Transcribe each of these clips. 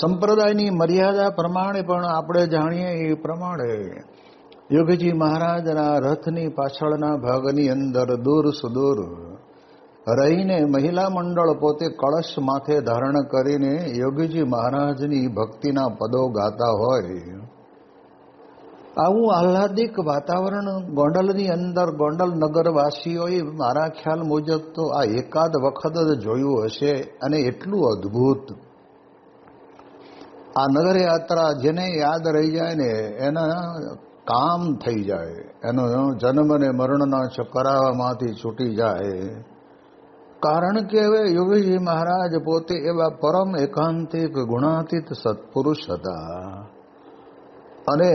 સંપ્રદાયની મર્યાદા પ્રમાણે પણ આપણે જાણીએ એ પ્રમાણે યોગીજી મહારાજના રથની પાછળના ભાગની અંદર દૂર સુદૂર રહીને મહિલા મંડળ પોતે કળશ માથે ધારણ કરીને યોગીજી મહારાજની ભક્તિના પદો ગાતા હોય. આવું આહ્લાદિક વાતાવરણ ગોંડલની અંદર ગોંડલ નગરવાસીઓએ મારા ખ્યાલ મુજબ તો આ એકાદ વખત જ જોયું હશે અને એટલું અદ્ભુત. આ નગર યાત્રા જેને યાદ રહી જાય ને, એના કામ થઈ જાય. એનો જન્મ અને મરણના ચકરાવામાંથી છૂટી જાય. કારણ કે હવે યોગીજી મહારાજ પોતે એવા પરમ એકાંતિક ગુણાતીત સત્પુરુષ હતા. અને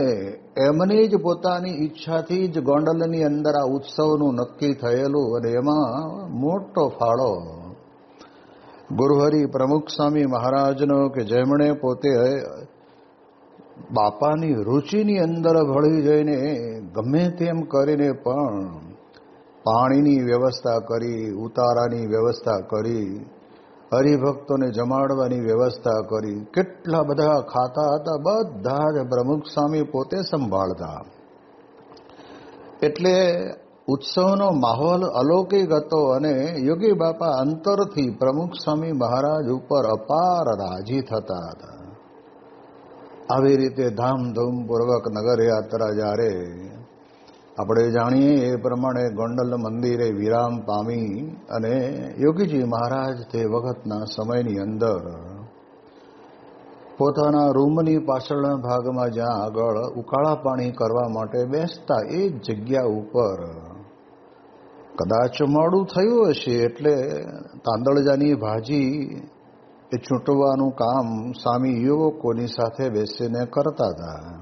એમની જ પોતાની ઈચ્છાથી જ ગોંડલની અંદર આ ઉત્સવનું નક્કી થયેલું અને એમાં મોટો ફાળો ગુરુહરિ પ્રમુખ સ્વામી મહારાજનો કે જેમણે પોતે બાપાની રુચિની અંદર ભળી જઈને ગમે તેમ કરીને પણ પાણીની વ્યવસ્થા કરી, ઉતારાની વ્યવસ્થા કરી, હરિભક્તોને જમાડવાની વ્યવસ્થા કરી, કેટલા બધા ખાતા હતા, બધા જ પ્રમુખ સ્વામી પોતે સંભાળતા. એટલે ઉત્સવનો માહોલ અલૌકિક હતો અને યોગી બાપા અંતરથી પ્રમુખ સ્વામી મહારાજ ઉપર અપાર રાજી થતા હતા. આવી રીતે ધામધૂમપૂર્વક નગર યાત્રા જ્યારે આપણે જાણીએ એ પ્રમાણે ગોંડલ મંદિરે વિરામ પામી અને યોગીજી મહારાજ તે વખતના સમયની અંદર પોતાના રૂમની પાછળના ભાગમાં જ્યાં આગળ ઉકાળા પાણી કરવા માટે બેસતા એ જગ્યા ઉપર કદાચ મોડું થયું હશે એટલે તાંદળજાની ભાજી એ ચૂંટવાનું કામ સ્વામી યુવકોની સાથે બેસીને કરતા હતા.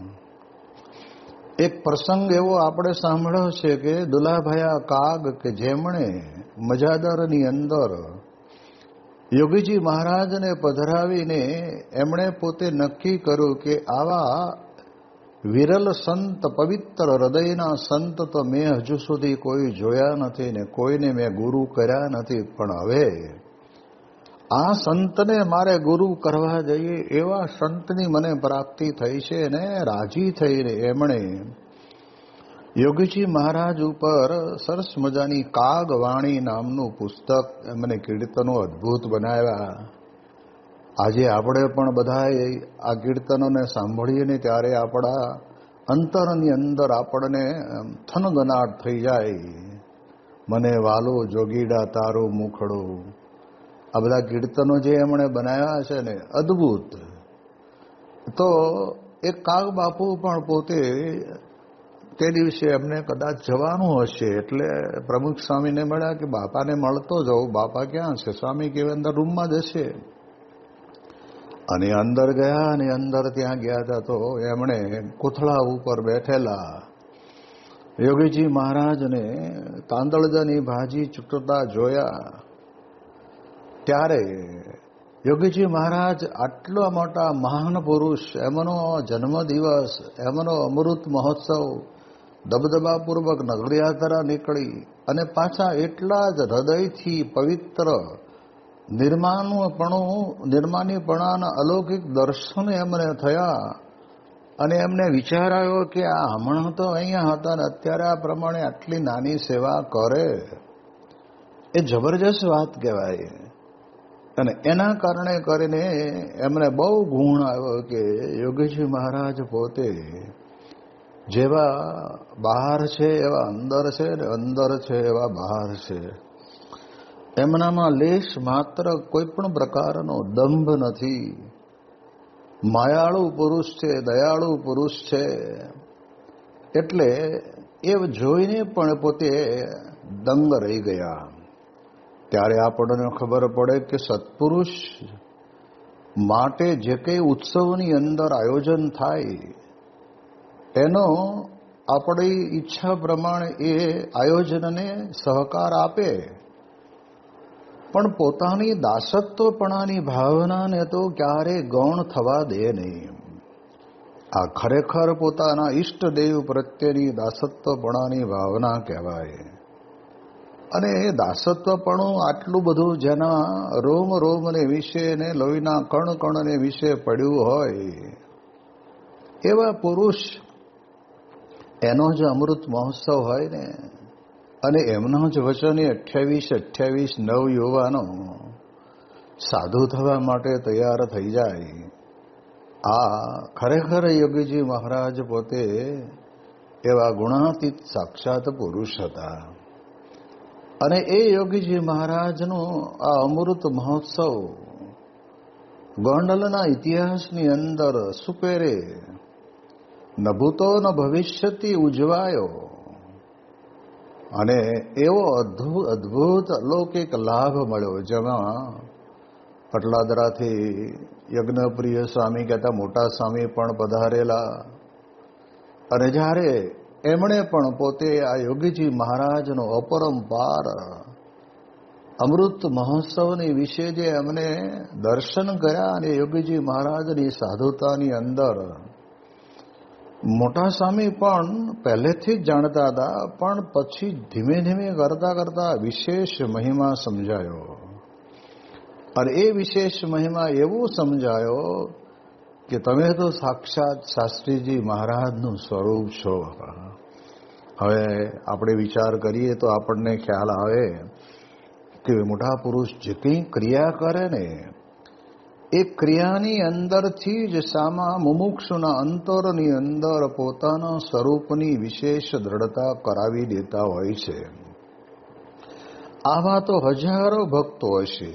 એક પ્રસંગ એવો આપણે સાંભળ્યો છે કે દુલાભાયા કાગ કે જેમણે મજાદરની અંદર યોગીજી મહારાજને પધરાવીને એમણે પોતે નક્કી કર્યું કે આવા વિરલ સંત પવિત્ર હૃદયના સંત તો મેં હજુ સુધી કોઈ જોયા નથી ને કોઈને મેં ગુરુ કર્યા નથી. પણ હવે આ સંતને મારે ગુરુ કરવા જઈએ એવા સંતની મને પ્રાપ્તિ થઈ છે ને રાજી થઈને એમણે યોગીજી મહારાજ ઉપર સરસ મજાની કાગવાણી નામનું પુસ્તક એમને કીર્તનો અદ્ભુત બનાવ્યા. આજે આપણે પણ બધા આ કીર્તનોને સાંભળીએ ને ત્યારે આપણા અંતરની અંદર આપણને થનગનાટ થઈ જાય. મને વાલો જોગીડા તારું મુખડું. આ બધા કીર્તનો જે એમણે બનાવ્યા છે ને, અદ્ભુત. તો એ કાગ બાપુ પણ પોતે તે દિવસે એમને કદાચ જવાનું હશે, એટલે પ્રમુખ સ્વામીને મળ્યા કે, બાપાને મળતો જવું બાપા ક્યાં છે? સ્વામી કે, અંદર રૂમમાં જ હશે. અને અંદર ગયા અને અંદર ત્યાં ગયા હતા તો એમણે કોથળા ઉપર બેઠેલા યોગીજી મહારાજને તાંદળજાની ભાજી ચૂંટતા જોયા. ત્યારે યોગીજી મહારાજ આટલા મોટા મહાન પુરુષ, એમનો જન્મદિવસ, એમનો અમૃત મહોત્સવ, દબદબાપૂર્વક નગરયાત્રા નીકળી અને પાછા એટલા જ હૃદયથી પવિત્ર નિર્માણપણું નિર્માનીપણાના અલૌકિક દર્શન એમને થયા અને એમને વિચાર આવ્યો કે આ હમણાં તો અહીંયા હતા ને અત્યારે આ પ્રમાણે આટલી નાની સેવા કરે. એ જબરજસ્ત વાત કહેવાય. અને એના કારણે કરીને એમને બહુ ગુણ આવ્યો કે યોગીજી મહારાજ પોતે જેવા બહાર છે એવા અંદર છે ને અંદર છે એવા બહાર છે. એમનામાં લેશ માત્ર કોઈ પણ પ્રકારનો દંભ નથી. માયાળુ પુરુષ છે, દયાળુ પુરુષ છે. એટલે એ જોઈને પણ પોતે દંગ રહી ગયા. ત્યારે આપણને ખબર પડે કે સત્પુરુષ માટે જે કંઈ ઉત્સવની અંદર આયોજન થાય, એનો આપણી ઈચ્છા પ્રમાણે એ આયોજનને સહકાર આપે. પણ પોતાની દાસત્વપણાની ભાવનાને તો ક્યારે ગૌણ થવા દે નહીં. આ ખરેખર પોતાના ઈષ્ટદેવ પ્રત્યેની દાસત્વપણાની ભાવના કહેવાય. અને એ દાસત્વપણું આટલું બધું જેના રોમ રોમને વિશે ને લોહીના કણ કણને વિશે પડ્યું હોય, એવા પુરુષ એનો જ અમૃત મહોત્સવ હોય ને. અને એમના જ વચને અઠ્યાવીસ અઠ્યાવીસ, નવ યુવાનો સાધુ થવા માટે તૈયાર થઈ જાય. આ ખરેખર યોગીજી મહારાજ પોતે એવા ગુણાતીત સાક્ષાત પુરુષ હતા. અને એ યોગીજી મહારાજનો આ અમૃત મહોત્સવ ગોંડલના ઇતિહાસની અંદર સુપેરે નભૂતો ન ભવિષ્યથી ઉજવાયો. અને એવો અદ્ભુત અદ્ભુત અલૌકિક લાભ મળ્યો. જેમાં પટલાદરાથી યજ્ઞપ્રિય સ્વામી કહેતા મોટા સ્વામી પણ પધારેલા અને જ્યારે એમણે પણ પોતે આ યોગીજી મહારાજનો અપરંપાર અમૃત મહોત્સવની વિશે જે એમને દર્શન કર્યા અને યોગીજી મહારાજની સાધુતાની અંદર મોટા સ્વામી પણ પહેલેથી જ જાણતા હતા, પણ પછી ધીમે ધીમે કરતા કરતા વિશેષ મહિમા સમજાયો. અને એ વિશેષ મહિમા એવું સમજાયો કે તમે તો સાક્ષાત શાસ્ત્રીજી મહારાજનું સ્વરૂપ છો. હવે આપણે વિચાર કરીએ તો આપણને ખ્યાલ આવે કે મોટા પુરુષ જે કંઈ ક્રિયા કરે ને એ ક્રિયાની અંદરથી જ સામા મુમુક્ષુના અંતરની અંદર પોતાના સ્વરૂપની વિશેષ દ્રઢતા કરાવી દેતા હોય છે. આવા તો હજારો ભક્તો હશે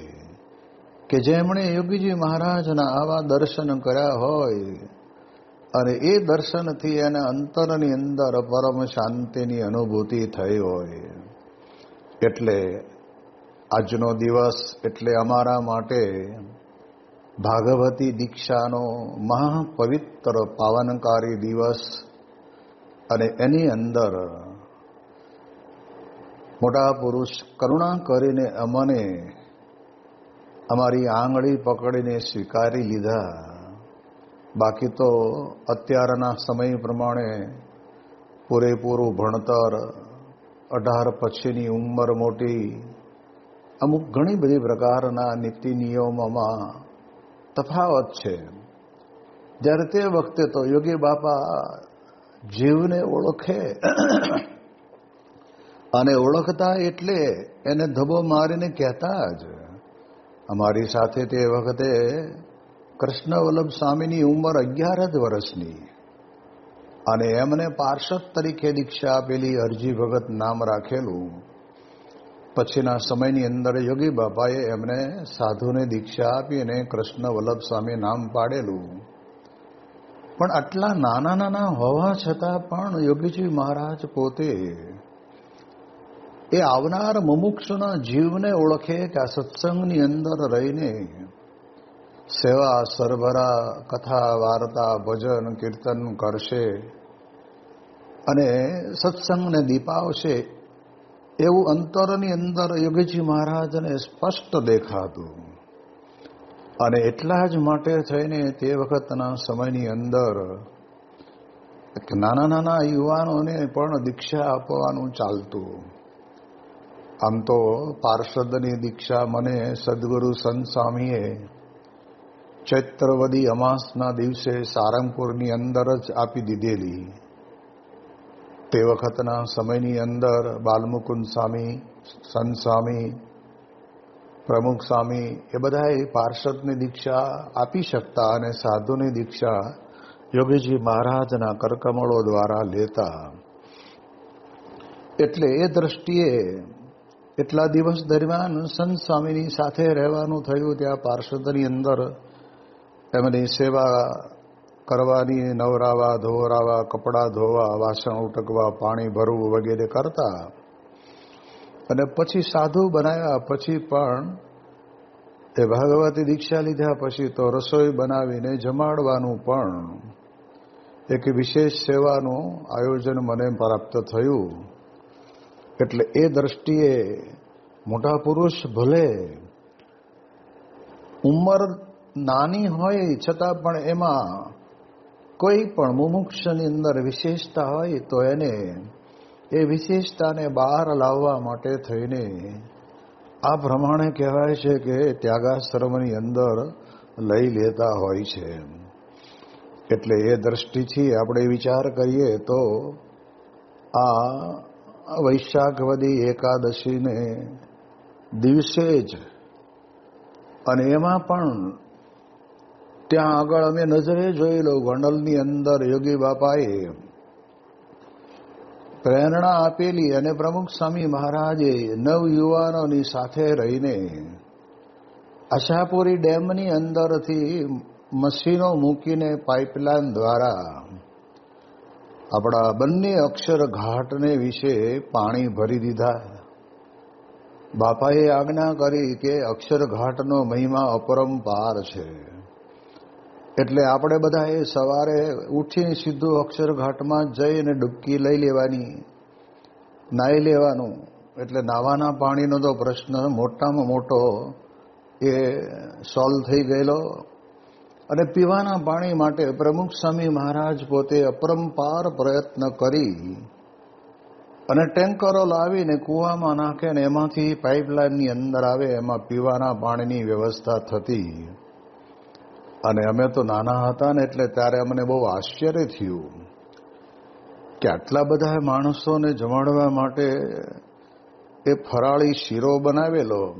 કે જેમણે યોગીજી મહારાજના આવા દર્શન કર્યા હોય અને એ દર્શનથી એના અંતરની અંદર પરમ શાંતિની અનુભૂતિ થઈ હોય. એટલે આજનો દિવસ એટલે અમારા માટે ભાગવતી દીક્ષાનો મહાપવિત્ર પાવનકારી દિવસ અને એની અંદર મોટા પુરુષ કરુણા કરીને અમને અમારી આંગળી પકડીને સ્વીકારી લીધા. બાકી તો અત્યારના સમય પ્રમાણે પૂરેપૂરું ભણતર, અઢાર પછીની ઉંમર મોટી, અમુક ઘણી બધી પ્રકારના નીતિ નિયમોમાં તફાવત છે. જ્યારે તે વખતે તો યોગી બાપા જીવને ઓળખે અને ઓળખતા એટલે એને ધબો મારીને કહેતા જ. અમારી સાથે તે વખતે કૃષ્ણ વલ્લભ સ્વામીની ઉંમર અગિયાર જ વર્ષની. અને એમને પાર્ષદ તરીકે દીક્ષા આપેલી અરજી ભગત નામ રાખેલું. પછીના સમયની અંદર યોગી બાપાએ એમને સાધુને દીક્ષા આપી અને કૃષ્ણ વલ્લભ સ્વામી નામ પાડેલું. પણ આટલા નાના નાના હોવા છતાં પણ યોગીજી મહારાજ પોતે એ આવનાર મુમુક્ષના જીવને ઓળખે કે આ સત્સંગની અંદર રહીને સેવા, સરભરા, કથા, વાર્તા, ભજન, કીર્તન કરશે અને સત્સંગને દીપાવશે એવું અંતરની અંદર યોગીજી મહારાજને સ્પષ્ટ દેખાતું. અને એટલા જ માટે થઈને તે વખતના સમયની અંદર નાના નાના યુવાનોને પણ દીક્ષા આપવાનું ચાલતું. આમ તો પાર્ષદની દીક્ષા મને સદગુરુ સંત ચૈત્રવદી અમાસના દિવસે સારંગપુરની અંદર જ આપી દીધેલી. તે વખતના સમયની અંદર બાલમુકુંદ સ્વામી, સંત સ્વામી, પ્રમુખ સ્વામી એ બધાએ પાર્ષદની દીક્ષા આપી શકતા અને સાધુની દીક્ષા યોગીજી મહારાજના કરકમળો દ્વારા લેતા. એટલે એ દ્રષ્ટિએ એટલા દિવસ દરમિયાન સંત સ્વામીની સાથે રહેવાનું થયું ત્યાં પાર્ષદની અંદર. એમની સેવા કરવાની નવરાવા ધોવરાવા કપડાં ધોવા, વાસણ ઉટકવા, પાણી ભરવું વગેરે કરતા. અને પછી સાધુ બનાવ્યા પછી પણ એ ભાગવતી દીક્ષા લીધા, પછી તો રસોઈ બનાવીને જમાડવાનું પણ. એક વિશેષ સેવાનું આયોજન મને પ્રાપ્ત થયું. એટલે એ દ્રષ્ટિએ મોટા પુરુષ ભલે ઉંમર નાની હોય, છતાં પણ એમાં કોઈ પણ મુમુક્ષની અંદર વિશેષતા હોય તો એને એ વિશેષતાને બહાર લાવવા માટે થઈને આ પ્રમાણે કહેવાય છે કે ત્યાગાશ્રમની અંદર લઈ લેતા હોય છે. એટલે એ દ્રષ્ટિથી આપણે વિચાર કરીએ તો આ વૈશાખવદી એકાદશીને દિવસે જ અને એમાં પણ ત્યાં આગળ અમે નજરે જોઈ લો ગોંડલની અંદર યોગી બાપાએ પ્રેરણા આપેલી અને પ્રમુખ સ્વામી મહારાજે નવ યુવાનોની સાથે રહીને આશાપુરી ડેમની અંદરથી મશીનો મૂકીને પાઇપલાઇન દ્વારા આપણા બંને અક્ષર ઘાટને વિશે પાણી ભરી દીધા. બાપાએ આજ્ઞા કરી કે અક્ષર ઘાટનો મહિમા અપરંપાર છે. એટલે આપણે બધાએ સવારે ઉઠીને સીધું અક્ષરઘાટમાં જઈ જઈને ડૂબકી લઈ લેવાની, નાહી લેવાનું, એટલે નાવાના પાણીનો તો પ્રશ્ન મોટામાં મોટો એ સોલ્વ થઈ ગયેલો. અને પીવાના પાણી માટે પ્રમુખ સ્વામી મહારાજ પોતે અપરંપાર પ્રયત્ન કરી અને ટેન્કરો લાવીને કૂવામાં નાખે ને એમાંથી પાઇપલાઇનની અંદર આવે, એમાં પીવાના પાણીની વ્યવસ્થા થતી. અને અમે તો નાના હતા ને એટલે ત્યારે અમને બહુ આશ્ચર્ય થયું. કે આટલા બધા માણસોને જમાડવા માટે એ ફરાળી શીરો બનાવેલો.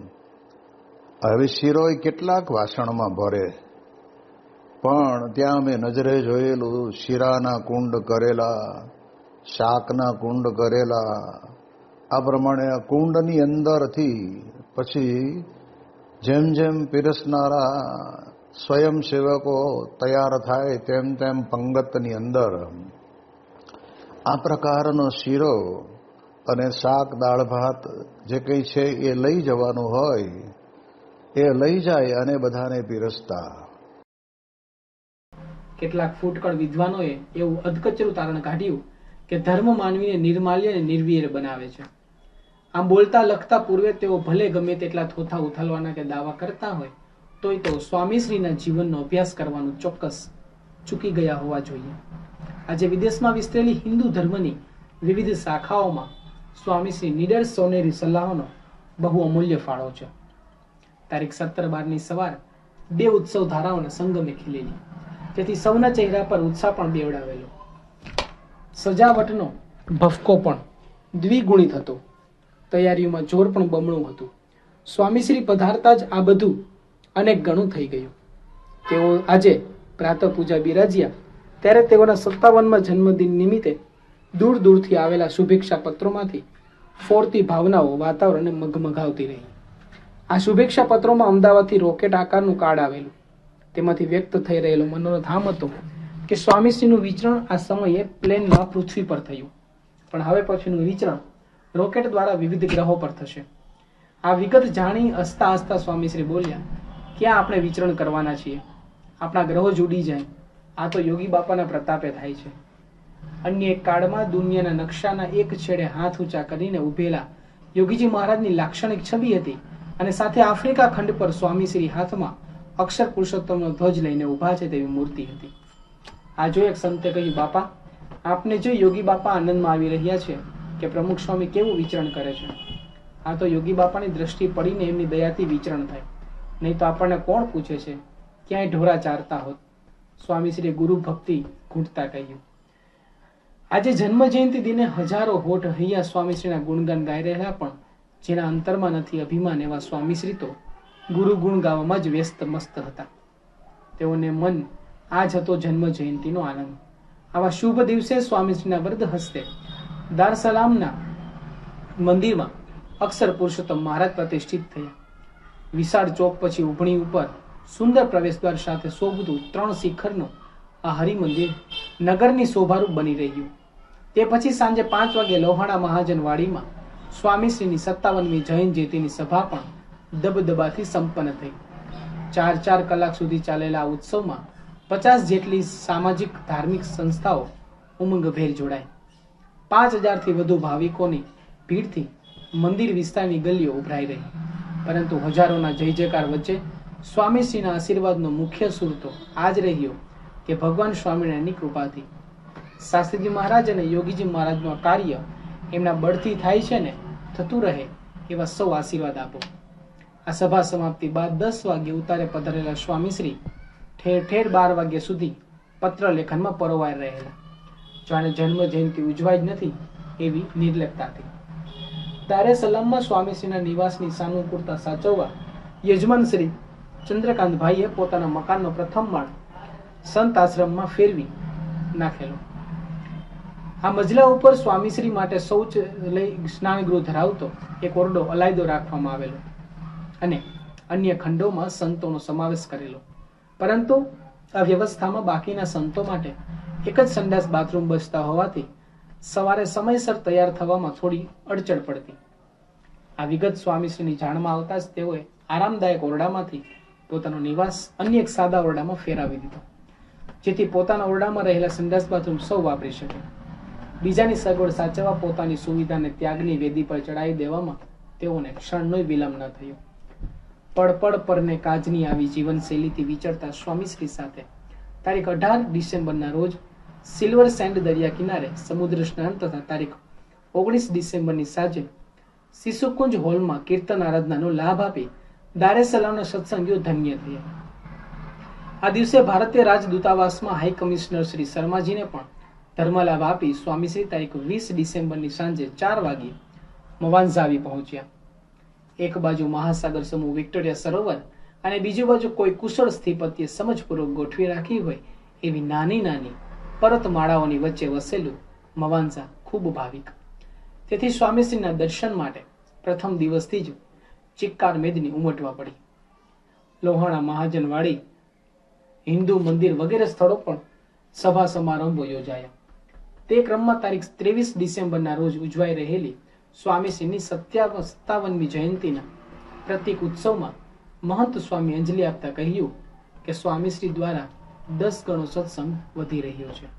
હવે શીરો એ કેટલાક વાસણમાં ભરે. પણ ત્યાં અમે નજરે જોયેલું શીરાના કુંડ કરેલા, શાકના કુંડ કરેલા. આ પ્રમાણે આ કુંડની અંદરથી પછી જેમ જેમ પીરસનારા સ્વયંસેવકો તૈયાર થાય તેમ તેમ પંગતની અંદર આ પ્રકારનો શીરો અને શાક, દાળ, ભાત જે કંઈ છે એ લઈ જવાનું હોય, એ લઈ જાય અને બધાને પીરસતા. કેટલાક ફૂટકળ વિદ્વાનોએ એવું અધકચરું તારણ કાઢ્યું કે ધર્મ માનવીને નિર્માલ્ય અને નિર્વીર બનાવે છે. આમ બોલતા લખતા પૂર્વે તેઓ ભલે ગમે તેટલા થોથા ઉથલવાના કે દાવા કરતા હોય તોય તો સ્વામીશ્રીના જીવનનો અભ્યાસ કરવાનું ચોક્કસ ચૂકી ગયા હોવા જોઈએ. આજે વિદેશમાં વિસ્તરેલી હિન્દુ ધર્મની વિવિધ શાખાઓમાં સ્વામીશ્રી નિડર સોનેરી સલાહોનો બહુ અમૂલ્ય ફાળો છે. તારીખ સત્તર બારની સવાર બે ઉત્સવ ધારાઓને સંગમે ખીલેલી. તેથી સૌના ચહેરા પર ઉત્સાહ પણ બેવડાવેલો. સજાવટનો ભફકો પણ દ્વિગુણિત હતો. તૈયારીઓમાં જોર પણ બમણું હતું. સ્વામીશ્રી પધારતા જ આ બધું અનેક ગણું થઈ ગયું. તેઓ આજે પ્રાતઃ પૂજા બિરાજ્યા. ત્યારે તેઓના સત્તાવનમાં જન્મદિન નિમિત્તે દૂર દૂરથી આવેલા શુભેચ્છા પત્રોમાંથી ફોરતી ભાવનાઓ વાતાવરણને મગમગાવતી રહી. આ શુભેચ્છા પત્રોમાં અમદાવાદથી રોકેટ આકારનું કાર્ડ આવેલું. તેમાંથી વ્યક્ત થઈ રહેલો મનોરધામ હતો કે સ્વામીશ્રીનું વિચરણ આ સમયે પ્લેનમાં પૃથ્વી પર થયું. પણ હવે પછીનું વિચરણ રોકેટ દ્વારા વિવિધ ગ્રહો પર થશે. આ વિગત જાણી હસતા હસતા સ્વામીશ્રી બોલ્યા ક્યાં આપણે વિચરણ કરવાના છીએ? આપણા ગ્રહો જ ઉડી જાય. આ તો યોગી બાપાના પ્રતાપે થાય છે. અન્ય એક કાળમાં દુનિયાના નકશાના એક છેડે હાથ ઊંચા કરીને ઉભેલા યોગીજી મહારાજની લાક્ષણિક છબી હતી અને સાથે આફ્રિકા ખંડ પર સ્વામીશ્રી હાથમાં અક્ષર પુરુષોત્તમનો ધ્વજ લઈને ઊભા છે તેવી મૂર્તિ હતી. આ જો એક સંતે કહ્યું, બાપા, આપને જો યોગી બાપા આનંદમાં આવી રહ્યા છે કે પ્રમુખ સ્વામી કેવું વિચરણ કરે છે? આ તો યોગી બાપાની દ્રષ્ટિ પડીને એમની દયાથી વિચરણ થાય. નહીં તો આપણને કોણ પૂછે છે? ક્યાંય ઢોરા ચારતા હોત. સ્વામીશ્રીએ ગુરુ ભક્તિ ઘૂંટતા કહ્યું. આજે જન્મ જયંતિ દિને હજારો હોઠ હૈયા સ્વામીશ્રીના ગુણગાન ગાઈ રહ્યા પણ જેના અંતરમાં નથી અભિમાન એવા સ્વામીશ્રી તો ગુરુ ગુણ ગાવામાં જ વ્યસ્ત મસ્ત હતા. તેઓને મન આ જ હતો જન્મ જયંતિનો આનંદ. આવા શુભ દિવસે સ્વામીશ્રીના વર્દ હસ્તે દાર સલામના મંદિરમાં અક્ષર પુરુષોત્તમ મહારાજ પ્રતિષ્ઠિત થયા. વિશાળ ચોક પછી ઉભણી ઉપર સુંદર પ્રવેશદ્વાર સાથે શોભતું ત્રણ શિખરનું આ હરિમંદિર નગરની શોભારૂપ બની રહ્યું. તે પછી સાંજે પાંચ વાગે લોહાણા મહાજન વાડીમાં સ્વામીશ્રીની સત્તાવનમી જૈન જયંતિની સભા પણ દબદબાથી સંપન્ન થઈ. ચાર ચાર કલાક સુધી ચાલેલા આ ઉત્સવમાં પચાસ જેટલી સામાજિક, ધાર્મિક સંસ્થાઓ ઉમંગભેર જોડાઈ પાંચ હજારથી વધુ ભાવિકોની ભીડથી મંદિર વિસ્તારની ગલીઓ ઉભરાઈ રહી. પરંતુ હજારોના જય જયકાર વચ્ચે સ્વામીશ્રીના આશીર્વાદનો મુખ્ય સુર તો આ જ રહ્યો કે ભગવાન સ્વામિનારાયણની કૃપાથી. શાસ્ત્રીજી મહારાજ અને યોગીજી મહારાજનું કાર્ય એમના બળથી થાય છે ને, થતું રહે એવા સૌ આશીર્વાદ આપો. આ સભા સમાપ્તિ બાદ દસ વાગ્યે ઉતારે પધારેલા સ્વામીશ્રી ઠેર ઠેર બાર વાગ્યા સુધી પત્ર લેખનમાં પરોવાઈ રહેલા. જાણે જન્મ જયંતિ ઉજવાય જ નથી એવી નિર્લેપતાથી દારે સલામમાં સ્વામીશ્રીના નિવાસની સાનુકૂળતા સાચવવા યજમાન શ્રી ચંદ્રકાંતભાઈએ પોતાના મકાનનો પ્રથમ માળ સંત આશ્રમમાં ફેરવી નાખેલો. આ મજલા ઉપર સ્વામીશ્રી માટે શૌચ લઈ સ્નાનગૃહ ધરાવતો એક ઓરડો અલાયદો રાખવામાં આવેલો અને અન્ય ખંડોમાં સંતોનો સમાવેશ કરેલો. પરંતુ આ વ્યવસ્થામાં બાકીના સંતો માટે એક જ સંડાસ બાથરૂમ બસતા હોવાથી સવારે સમયસર તૈયાર થવામાં થોડી અડચણ પડતી. આ વિગત સ્વામીશ્રીની જાણમાં આવતા જ તેઓએ આરામદાયક ઓરડામાંથી પોતાનો નિવાસ અન્ય એક સાદા ઓરડામાં ફેરવી દીધો, જેથી પોતાના ઓરડામાં રહેલા સંડાસ બાથરૂમ સૌ વાપરી શકે. બીજાની સગવડ સાચવવા પોતાની સુવિધાને ત્યાગની વેદી પર ચડાવી દેવામાં તેઓને ક્ષણનો વિલંબ ન થયો. પડપડ પરને કાજની આવી જીવનશૈલીથી વિચરતા સ્વામીશ્રી સાથે તારીખ અઢાર ડિસેમ્બરના રોજ સિલ્વર સેન્ડ દરિયા કિનારે સમુદ્ર સ્નાન તથા તારીખ ઓગણીસ ડિસેમ્બરની સાંજે શિશુકુંજ હોલમાં કીર્તન આરાધનાનો લાભ આપી દારે સલામના સત્સંગીઓ ધન્ય થયા. આ દિવસે ભારતીય રાજદૂતાવાસમાં હાઈ કમિશનર શ્રી શર્માજીને પણ ધર્મલાભ આપી સ્વામીશ્રી તારીખ વીસ ડિસેમ્બરની સાંજે ચાર વાગ્યે મવાનઝાવી પહોંચ્યા. એક બાજુ મહાસાગર સમૂહ વિક્ટોરિયા સરોવર અને બીજી બાજુ કોઈ કુશળ સ્થિપતિએ સમજપૂર્વક ગોઠવી રાખી હોય એવી નાની નાની પર્વતમાળાઓની વચ્ચે વસેલું મવાનસા ખૂબ ભાવિક. તેથી સ્વામીશ્રીના દર્શન માટે પ્રથમ દિવસથી જ ચિક્કાર મેદની ઉમટવા પડી. લોહાણા મહાજનવાડી હિન્દુ મંદિર વગેરે સ્થળો પણ સભા સમારંભો યોજાયા. તે ક્રમમાં તારીખ ત્રેવીસ ડિસેમ્બરના રોજ ઉજવાઈ રહેલી સ્વામીશ્રીની સત્યાવ, સત્તાવનમી જયંતિના પ્રતિક ઉત્સવમાં મહંત સ્વામી અંજલિ આપતા કહ્યું કે સ્વામીશ્રી દ્વારા દસ ગણો સત્સંગ વધી રહ્યો છે.